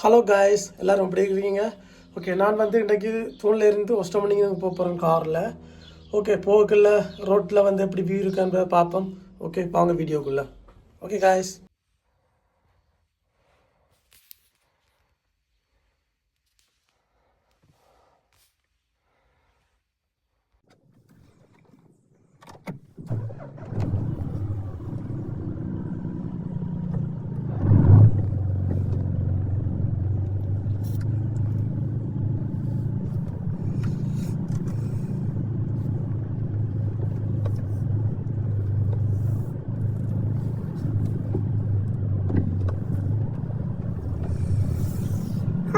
Hello guys எல்லோரும் எப்படி இருக்கிறீங்க ஓகே நான் வந்து இன்றைக்கு தூணில் இருந்து ஒஸ்டமணிக்கு போக போகிறேன் காரில். ஓகே போகக்குள்ள ரோட்டில் வந்து எப்படி வியூ இருக்குன்ற பார்ப்போம். ஓகே வாங்க வீடியோக்குள்ளே. ஓகே காய்ஸ்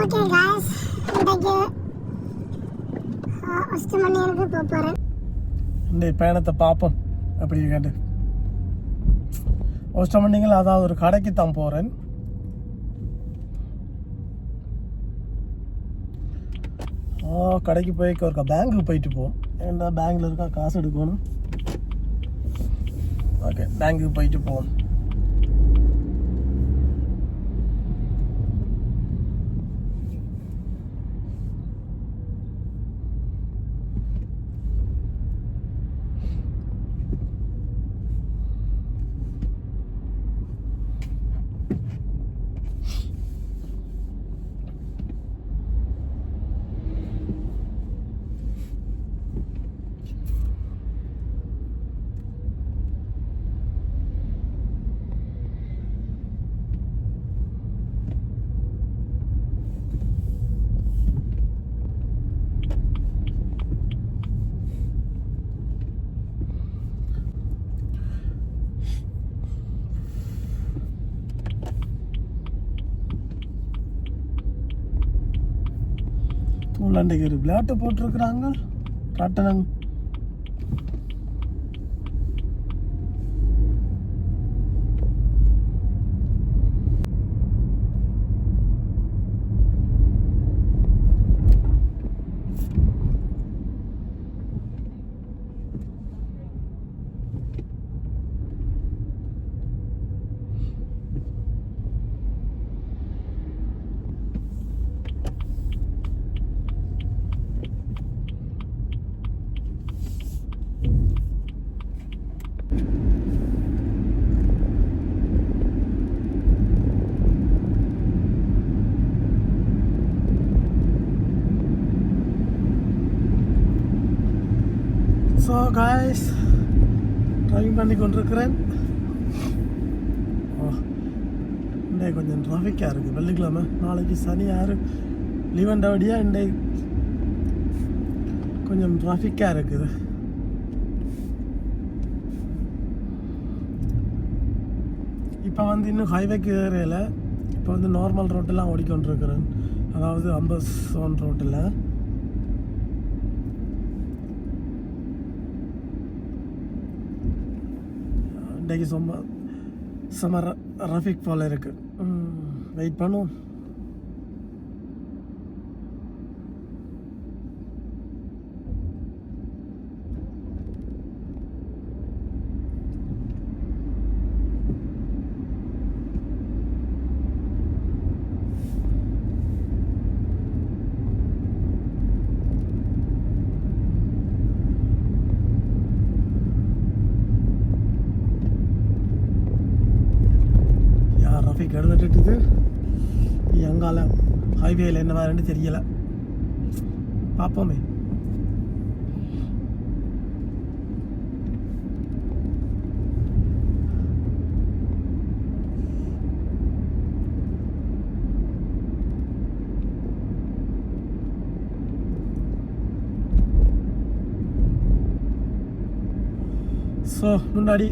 ஓகே காய்ஸ் இன்றைக்கு அஸ்தமணியனுக்கு போக போகிறேன் இந்த பயணத்தை பார்ப்போம். அப்படி கேட்டு ஒஸ்டமணிங்கள் அதாவது ஒரு கடைக்கு தான் போகிறேன் கடைக்கு போய் ஒருக்கா பேங்க்குக்கு போயிட்டு போ. ஏன்னா பேங்க்கில் இருக்கா காசு எடுக்கணும். ஓகே பேங்க்குக்கு போயிட்டு போவோம். தூளாண்டைக்கு ஒரு விளையாட்டு போட்டிருக்கிறாங்க. கட்டணம் ஹலோ காய்ஸ் ட்ரைவிங் பண்ணி கொண்டிருக்கிறேன். ஓ, இன்றைக்கு கொஞ்சம் ட்ராஃபிக்காக இருக்குது வெள்ளிக்கிழமை. நாளைக்கு சனி ஆறு லீவண்டபடியா இன்றைக்கு கொஞ்சம் ட்ராஃபிக்காக இருக்குது இப்போ வந்து இன்னும் ஹைவேக்கு ஏறையில் இப்போ வந்து நார்மல் ரோட்டெல்லாம் ஓடிக்கொண்டிருக்கிறேன். அதாவது அம்பஸ் ஓன் ரோட்டில் இன்றைக்கு சும்மா செம ரஃபிக் போல் இருக்கு. வெயிட் பண்ணுவோம். ஹைவேல தெரியல. பார்ப்போமே ஸோ முன்னாடி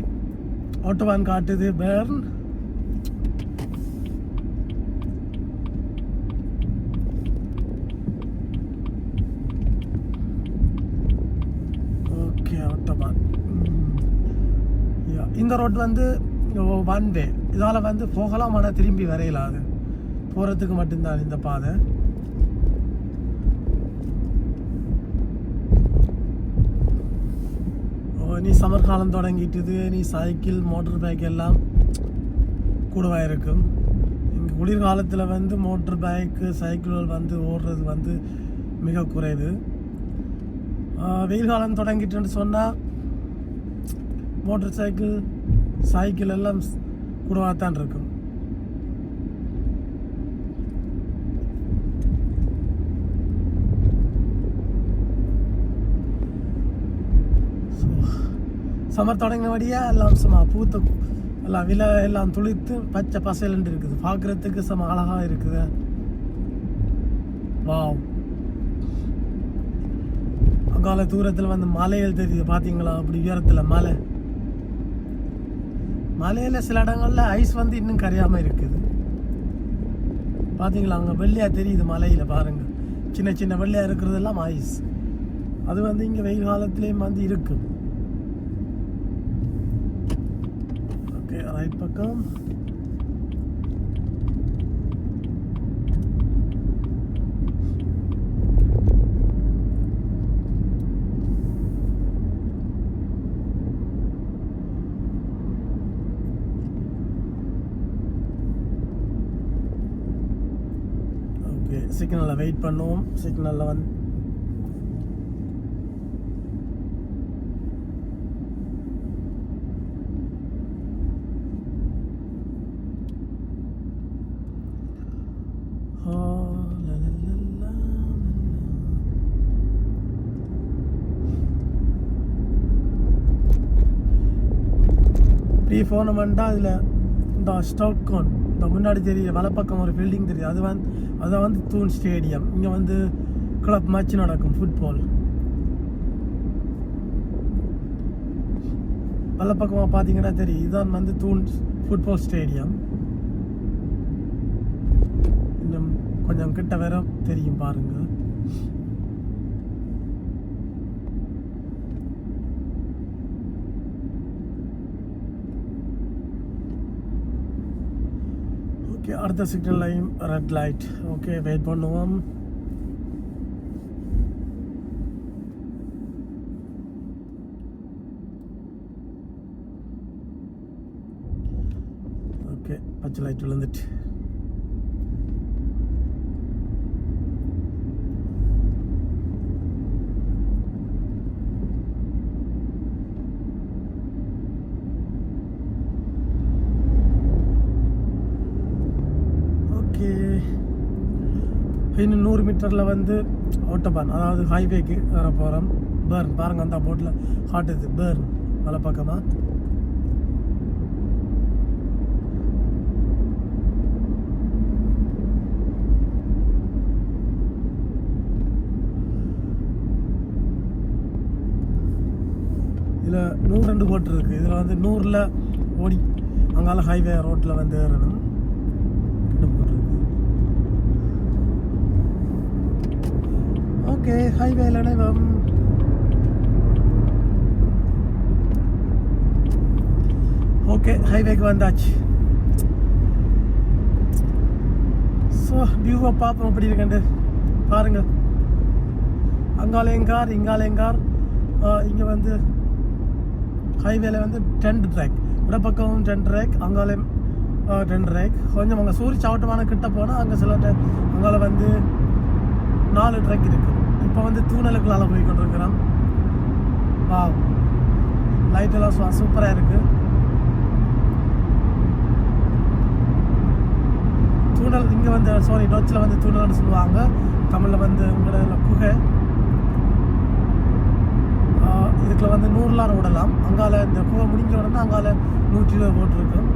ஆட்டோவான் காட்டுது பேர்ன் ஓகே ஆட்டோபான் இந்த ரோட் வந்து ஒன் வே இதால் வந்து போகலாம் ஆனால் திரும்பி வரையலாது போகிறதுக்கு மட்டும்தான் இந்த பாதை. ஓ நீ சமர்காலம் தொடங்கிட்டுது நீ சைக்கிள் மோட்டர் பைக் எல்லாம் கூடவாக இருக்கும்? இங்கே குளிர்காலத்தில் வந்து மோட்டர் பைக்கு சைக்கிள்கள் வந்து ஓடுறது வந்து மிக குறைவு. வெயில் காலம் தொடங்கிட்டுன்னு சொன்னால் மோட்டர் சைக்கிள் சைக்கிள் எல்லாம் கூடவாக இருக்கும். சமர் தொடங்கினபடியா எல்லாம் சும்மா பூத்து எல்லாம் விலை எல்லாம் துளித்து பச்சை பசையிலண்டு இருக்குது. பார்க்குறதுக்கு சம அழகாக இருக்குது. வாவ். அங்கால தூரத்தில் வந்து மலைகள் தெரியுது பார்த்தீங்களா அப்படி உயரத்தில் மலை. மலையில் சில இடங்களில் ஐஸ் வந்து இன்னும் கரையாமல் இருக்குது. பார்த்தீங்களா அங்கே வெள்ளையாக தெரியுது மலையில் பாருங்கள் சின்ன சின்ன வெள்ளையாக இருக்கிறதெல்லாம் ஐஸ் அது வந்து இங்கே வெயில் காலத்துலேயும் வந்து இருக்குது ஓகே ரைட் பக்கம் ஓகே சிக்னலில் வெயிட் பண்ணுவோம். சிக்னலில் வந்து ஆ, லா, அதில் இந்த ஸ்டாக்கோன் இந்த முன்னாடி தெரிய வலப்பக்கம் ஒரு பில்டிங் தெரியுது. அது வந்து அதுதான் வந்து தூண் ஸ்டேடியம் இங்கே வந்து கிளப் மேட்ச் நடக்கும் ஃபுட்பால் வலப்பக்கமாக பார்த்தீங்கன்னா தெரியும் இதுதான் வந்து தூண் ஃபுட்பால் ஸ்டேடியம் இன்னும் கொஞ்சம் கிட்ட வர தெரியும் பாருங்கள் ஓகே அடுத்த signal line red light okay wait பண்ணுவோம் ஓகே பச்சை லைட் விழுந்துட்டு ஓகே இன்னும் வந்து ஓட்டப்பான் அதாவது ஹைவேக்கு வர போகிறோம் பேர்ன் பாருங்க அந்த போட்டில் ஹாட் இது பேர்ன் மலை பக்கமாக இதில் நூறு ரெண்டு போட்டு இருக்குது இதில் வந்து நூறில் ஓடி அங்கால ஹைவே ரோட்டில் வந்து ஏறணும் ரெண்டு போட்டு இருக்கு ஓகே ஹைவேல அனைவம் ஓகே ஹைவேக்கு வந்தாச்சு. ஸோ வியூவை பார்ப்போம் எப்படி இருக்கண்டு பாருங்கள் அங்காலேங்கார் கார் கார் இங்கே வந்து ஹைவேல வந்து டென்ட் ட்ராக் இடப்பக்கமும் டென் ட்ராக் அங்காலையும் டென் ட்ராக் கொஞ்சம் அங்கே சூரிய சாவட்டமான கிட்ட போனால் அங்கே சில அங்கால வந்து நாலு ட்ராக் இருக்குது இப்போ வந்து தூணலுக்குள்ளால் போய் கொண்டிருக்கிறோம். வா லைட் எல்லாம் சூப்பராக இருக்குது தூணல் இங்கே வந்து சாரி டோச்சில் வந்து தூணல்னு சொல்லுவாங்க. தமிழில் வந்து உங்களோட குகை. இதுக்குள்ள வந்து நூறுலாம் விடலாம் அங்கால இந்த குகை முடிஞ்ச உடனே அங்கால நூற்றி இருபது போட்டிருக்கும்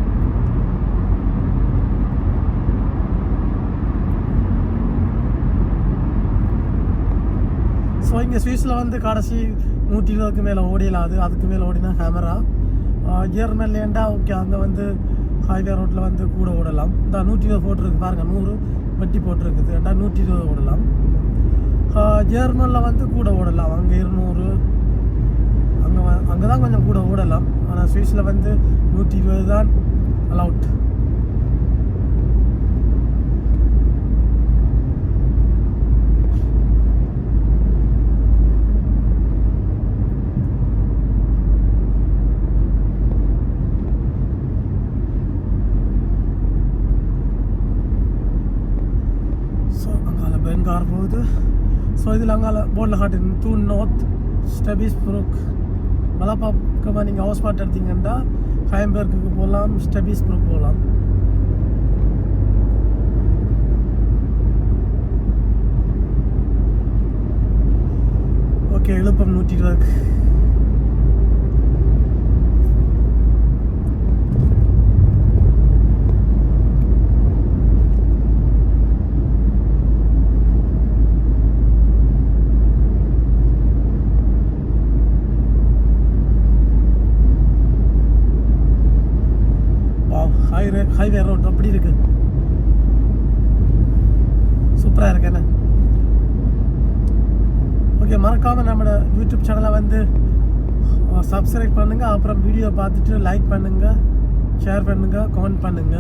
ஸோ இங்கே சுவிஸில் வந்து கடைசி நூற்றி இருபதுக்கு மேலே ஓடிடலாது அதுக்கு மேலே ஓடினா கேமரா ஜெர்மன்லேண்டா ஓகே அங்கே வந்து ஹைவே ரோட்டில் வந்து கூட ஓடலாம். இந்த நூற்றி இருபது போட்டிருக்கு பாருங்கள் நூறு வெட்டி போட்டிருக்குது. ஏன்டா நூற்றி இருபது ஓடலாம் ஜெர்மனில் வந்து கூட ஓடலாம். அங்கே இருநூறு. அங்கே அங்கே தான் கொஞ்சம் கூட ஓடலாம். ஆனால் சுவிஸில் வந்து நூற்றி இருபது தான் அலவுட் இன்னும் கார் போகுது ஸோ இதில் அங்கால போர்டில் காட்டு தூன் நார்த் ஸ்டெபிஸ் புரூக் மலப்பாக்கமாக நீங்கள் ஹவுஸ் பாட் எடுத்தீங்கன்னா ஹயம்பேர்க்கு போகலாம் ஸ்டெபிஸ் புரூக் போகலாம் ஓகே எழுப்பம் நூற்றி இருபது ஹைவே ஹைவே ரோட் அப்படி இருக்கு சூப்பராக இருக்கு என்ன? ஓகே மறக்காமல் நம்மளோட யூடியூப் சேனலை வந்து சப்ஸ்கிரைப் பண்ணுங்க. அப்புறம் வீடியோ பார்த்துட்டு லைக் பண்ணுங்க. ஷேர் பண்ணுங்க. கமெண்ட் பண்ணுங்க.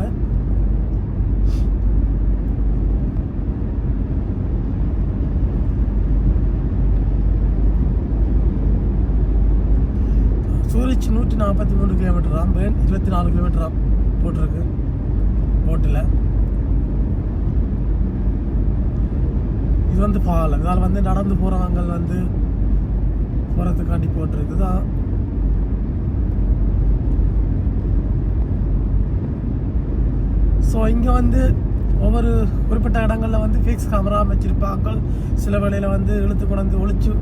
சூரிச் நூற்றி நாற்பத்தி மூணு கிலோமீட்டராம் பேன் இருபத்தி நாலு கிலோமீட்டராம் போட்டிருக்கு. போட்டில் இது வந்து பாலம் இதால் வந்து நடந்து போகிறவங்க வந்து போகிறதுக்காண்டி போட்டிருக்கு தான் ஸோ இங்கே வந்து ஒவ்வொரு குறிப்பிட்ட இடங்களில் வந்து ஃபிக்ஸ் கேமரா வச்சுருப்பாங்க. சில வேளையில் வந்து இழுத்து கொண்டு வந்து ஒழிச்சு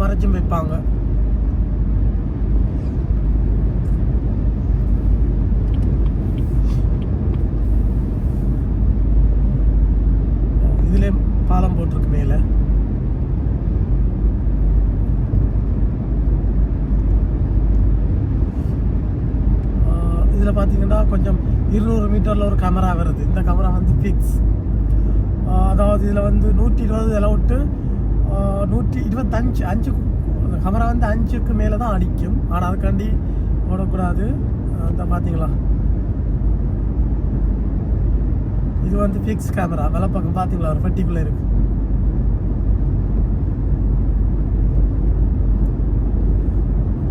மறைச்சும் வைப்பாங்க இதுலேயே பாலம் போட்டிருக்கு மேலே இதில் பார்த்தீங்கன்னா கொஞ்சம் இருநூறு மீட்டரில் ஒரு கேமரா வருது. இந்த கேமரா வந்து ஃபிக்ஸ் அதாவது இதில் வந்து நூற்றி இருபது விட்டு நூற்றி இருபத்தஞ்சு அஞ்சு அந்த கேமரா வந்து அஞ்சுக்கு மேலே தான் அடிக்கும். ஆனால் அதுக்காண்டி ஓடக்கூடாது. அந்த பார்த்தீங்களா இது வந்து ஃபிக்ஸ் கேமரா வெள்ளப்பக்கம் பார்த்தீங்களா ஒரு பெட்டிக்குள்ளே இருக்கு.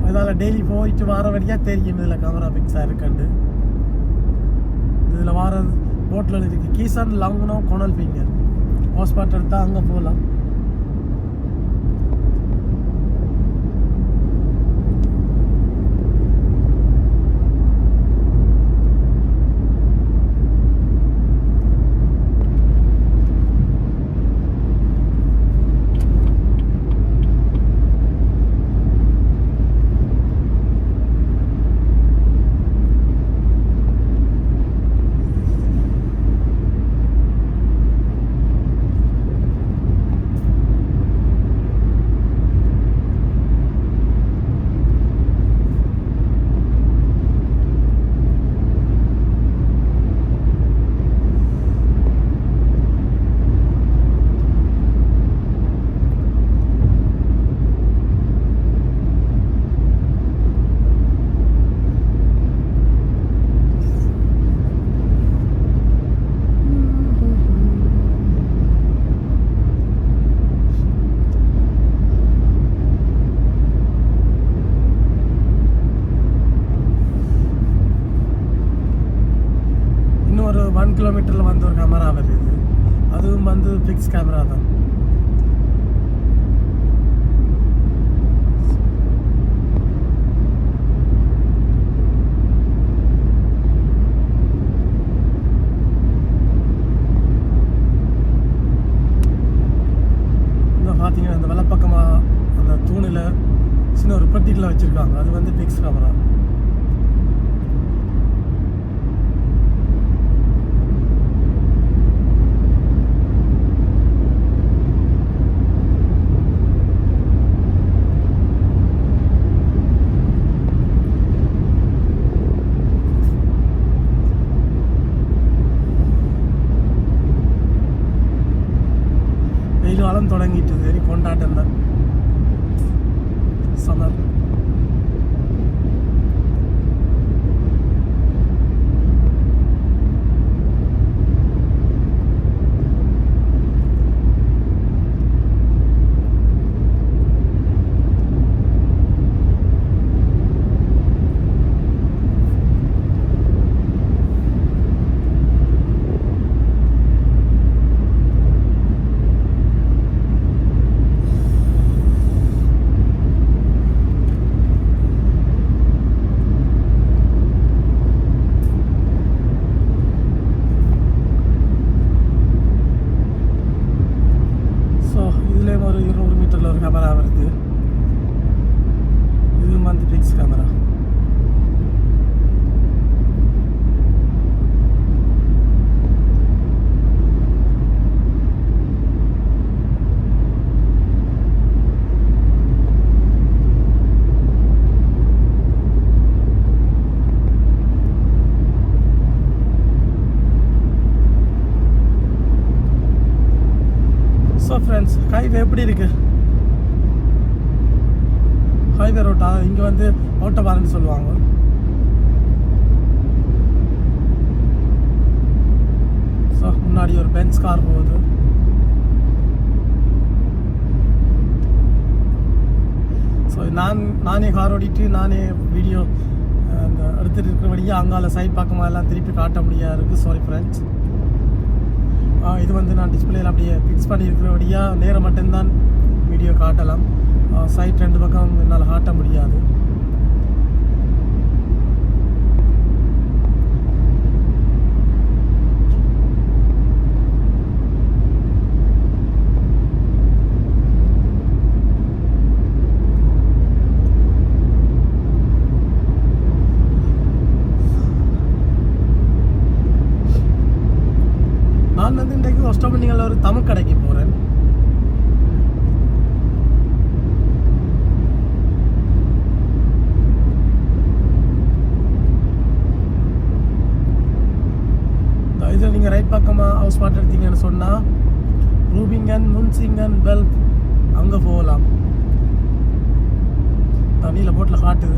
இதால் டெய்லி போயிட்டு வர வழியாக தெரியும் இதில் கேமரா ஃபிக்ஸாக இருக்குண்டு இதில் வர போட்டில் இருக்குது கீசன் லங்னோ கோனல் ஃபிங்கர் ஹாஸ்பாட் எடுத்தால் அங்கே போகலாம் இன்னும் ஒரு ஒன் கிலோமீட்டரில் வந்து ஒரு கேமரா வருது அதுவும் வந்து ஃபிக்ஸ் கேமரா தான் இன்னும் பக்கமாக அந்த தூணில் சின்ன ஒரு பெட்டிக்குள்ள வச்சுருக்காங்க. அது வந்து ஃபிக்ஸ் கேமரா ஃப்ரெண்ட்ஸ் ஹைவே எப்படி இருக்குது ஹைவே ரோட்டா இங்கே வந்து ஓட்டபாரன்னு சொல்லுவாங்க. ஸோ முன்னாடி ஒரு பென்ஸ் கார் போகுது. ஸோ நான் நானே கார் ஓடிட்டு நானே வீடியோ அந்த எடுத்துகிட்டு இருக்கிறபடியாக அங்கால சைட் பக்கமாக எல்லாம் திருப்பி காட்ட முடியாது. இருக்குது சாரி ஃப்ரெண்ட்ஸ் இது வந்து நான் டிஸ்பிளேயில் அப்படியே ஃபிக்ஸ் பண்ணியிருக்கிறபடியாக நேரம் மட்டும்தான் வீடியோ காட்டலாம். சைட் ரெண்டு பக்கம் என்னால் காட்ட முடியாது நான் வந்து ஒரு தமிழ் கடைக்கு போகிறேன் இதில் நீங்கள் ரைட் பக்கமாக ஹவுஸ் பாட் எடுத்தீங்கன்னு சொன்னால் ரூபிங்கன் முன்சிங்கன் பெல்ட் அங்கே போகலாம். தண்ணியில் போட்டில் காட்டுது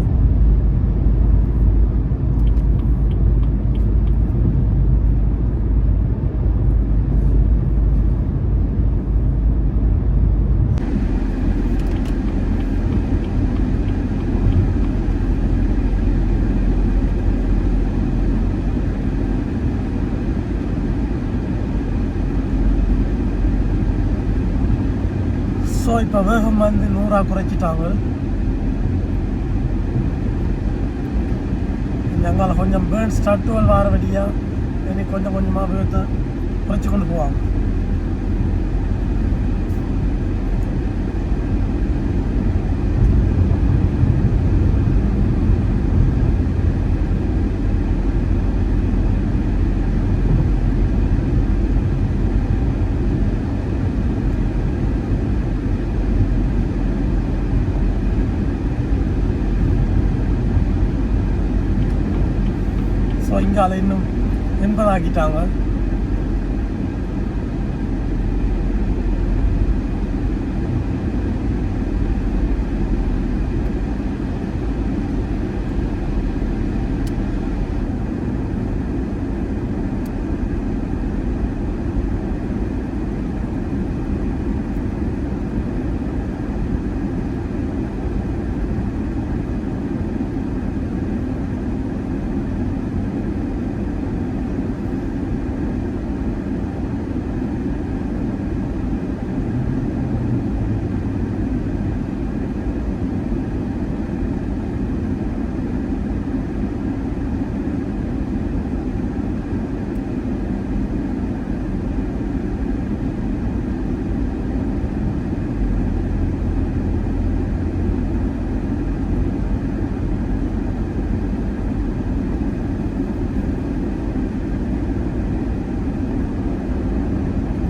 ஸோ இப்போ வேகம் வந்து நூறாக குறைச்சிட்டாங்க. எங்கால கொஞ்சம் பேர்ட்ஸ் ஸ்டார்ட் வார வழியா இனி கொஞ்சம் கொஞ்சமாக வேகத்தை குறைச்சி கொண்டு போவாங்க. ஸோ இன்னும் எண்பதாக்கிட்டாங்க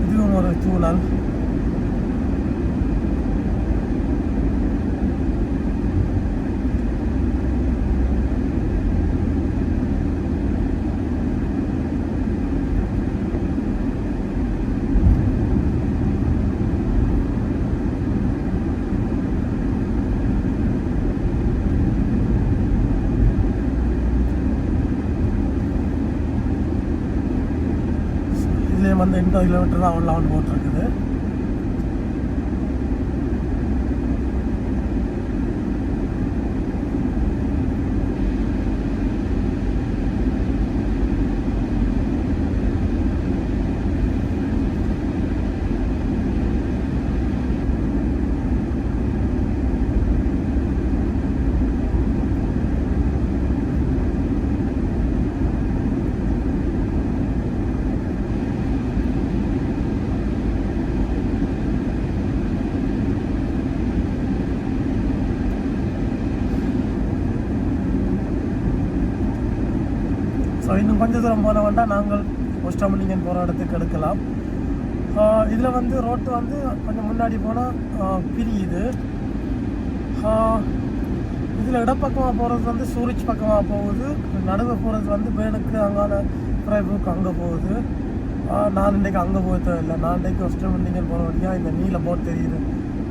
இதுவும் ஒரு தூணல் இதுலேயும் வந்து எண்பது கிலோமீட்டர் தான் இன்னும் கொஞ்சம் தூரம் போன வேண்டாம் நாங்கள் ஒஸ்டமலிங்கன் போகிற இடத்துக்கு எடுக்கலாம் இதில் வந்து ரோட்டு வந்து கொஞ்சம் முன்னாடி போனால் பிரியுது இதில் இடப்பக்கமாக போகிறது வந்து சூரிச் பக்கமாக போகுது. நடுவு போகிறது வந்து பேனுக்கு அங்கால பிரைபுக்கு அங்கே போகுது. நான் இன்றைக்கு அங்கே போக இல்லை நான் இன்றைக்கு ஒஸ்டமண்டிங்கன் போகிற வழியாக இந்த நீல போட் தெரியுது.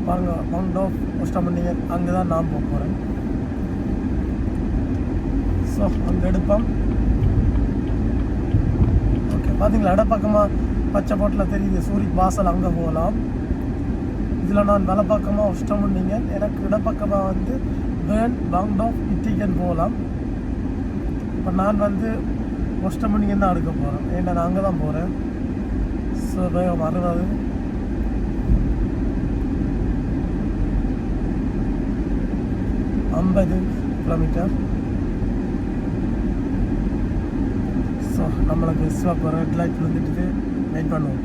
பாருங்க மவுண்ட் ஆஃப் ஒஸ்டமண்டிங்கன் அங்கே தான் நான் போக போகிறேன் ஸோ அங்கே எடுப்போம். பார்த்தீங்களா இடப்பக்கமாக பச்சை போட்டில் தெரியுது சூரிக் வாசல் அங்கே போகலாம் இதில் நான் வலப்பக்கமாக ஒஸ்டமண்டிங்க எனக்கு இடப்பக்கமாக வந்து வேன் பவுண்ட் ஆஃப் இட்டிகன் போகலாம் இப்போ நான் வந்து ஒஸ்டமண்டிங்கன் தான் எடுக்க போகிறேன் ஏன்னா நான் அங்கே தான் போகிறேன் ஸோ வேகம் அறுபது. ஐம்பது கிலோமீட்டர் ஸோ நம்மளுக்கு சிவப்பு ரெட் லைட் வந்துட்டு வெயிட் பண்ணுவோம்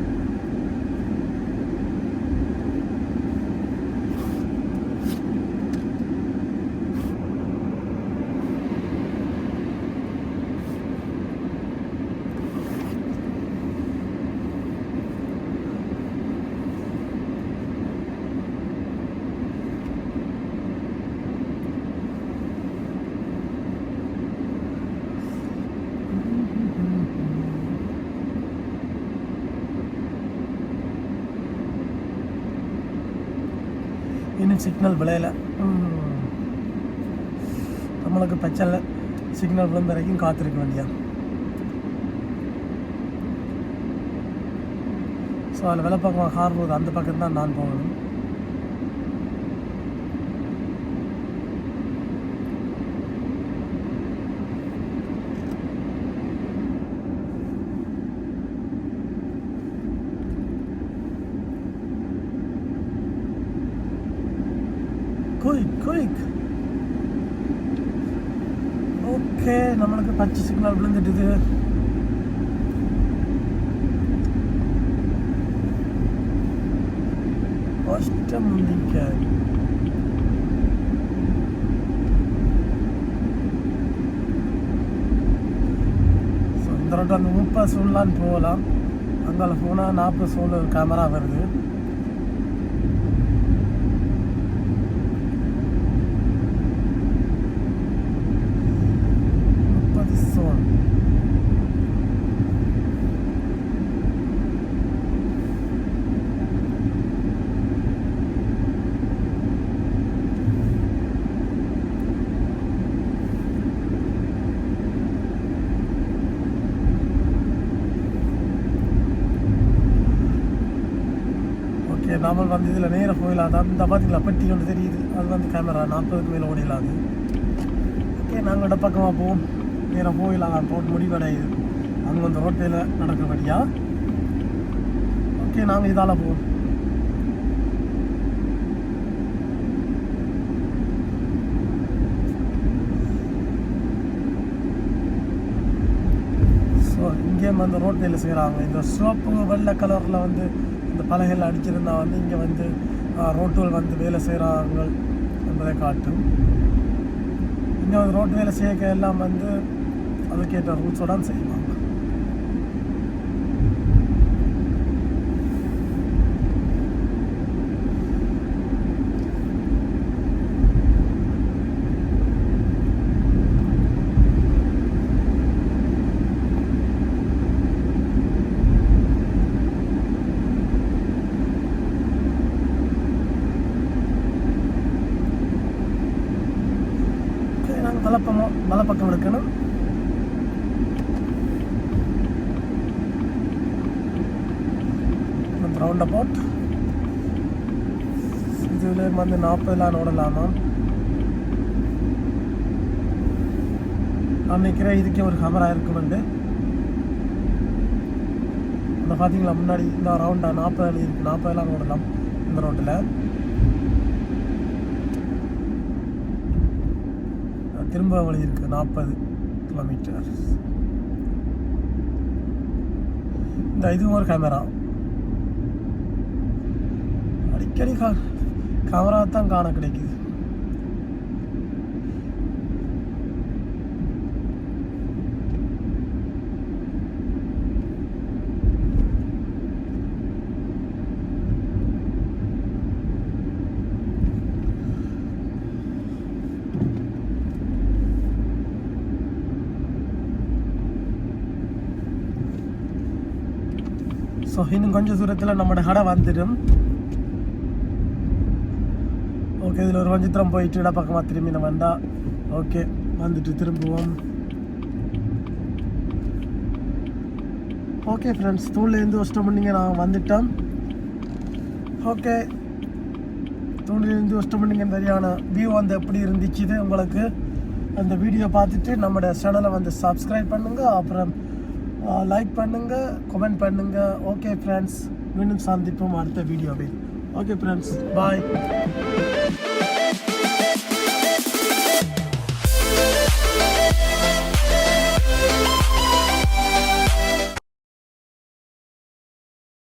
இன்னும் சிக்னல் விளையலை. நம்மளுக்கு பிரச்சனை சிக்னல் விழுந்த வரைக்கும் காத்திருக்க வேண்டியா ஸோ அதில் வெலை பக்கம் கார் போகுது அந்த பக்கம் தான் நான் போகணும். குயிக் ஓகே நம்மளுக்கு பச்சை சிக்னல் விழுந்துட்டுது கஷ்டம் முடிக்க அந்த முப்பது சொல்லான்னு போகலாம். அங்கே போனால் நாற்பது சூழ் கேமரா வருது முப்பது சோல் ஓகே நாமல் வந்து இதில் நேராக போயிடலாம் தான் இந்த பார்த்தீங்களா பெட்டி ஒன்று தெரியுது. அது வந்து கேமரா நாற்பதுக்கு மேலே ஓடிடலாம் அது ஓகே நாங்கள் இட பக்கமாக போவோம். நேராக போயிடலாம். ரோட் முடிவடையுது அங்கே அந்த ரோட்டையில் நடக்கிறபடியா ஓகே நாங்கள் இதால் போவோம். ஸோ இங்கேயும் வந்து ரோட்டையில் செய்கிறாங்க இந்த சிவப்பு வெள்ளை கலரில் வந்து இந்த பலகையில் அடிச்சிருந்தா வந்து இங்கே வந்து ரோட்டுகள் வந்து வேலை செய்கிறாங்க என்பதை காட்டும். இங்கே வந்து ரோட்டு வேலை செய்ய எல்லாம் வந்து அதுக்கேற்ற ரூல்ஸோடு செய்வாங்க ஓகே நாங்கள் வலப்பமோ வலப்பக்கம் எடுக்கணும் ரவுண்ட் அபவுட் இதில் வந்து நாற்பதுலாம் ஓடலாமா நான் நினைக்கிறேன் இதுக்கே ஒரு கேமரா இருக்குமெண்டு அந்த பார்த்தீங்களா முன்னாடி? இந்த ரவுண்டாக நாற்பது இருக்குது நாற்பதுலாம் ஓடலாம் இந்த ரோட்டில் திரும்ப வழி இருக்குது நாற்பது கிலோமீட்டர் இந்த இதுவும் ஒரு கேமரா அடிக்கடி கா கேமரா தான் காண கிடைக்குது. ஸோ இன்னும் கொஞ்சம் தூரத்தில் நம்மளோட கடை வந்துடும். ஓகே இதில் ஒரு கொஞ்சம் தூரம் போயிட்டு இட பக்கமாக திரும்பி நம்ம வேண்டாம் ஓகே வந்துட்டு திரும்புவோம். ஓகே ஃப்ரெண்ட்ஸ் தூண்லேருந்து ஒஸ்டம் பண்ணிங்க நான் வந்துட்டேன். ஓகே தூண்லேருந்து ஒஸ்டம் பண்ணிங்க சரியான வியூ வந்து எப்படி இருந்துச்சு உங்களுக்கு? அந்த வீடியோ பார்த்துட்டு நம்மளோட சேனலை வந்து சப்ஸ்கிரைப் பண்ணுங்கள் அப்புறம் லைக் பண்ணுங்கள் கமெண்ட் பண்ணுங்கள் ஓகே ஃப்ரெண்ட்ஸ் மீண்டும் சந்திப்போம் அடுத்த வீடியோவில் ஓகே ஃப்ரெண்ட்ஸ் பாய்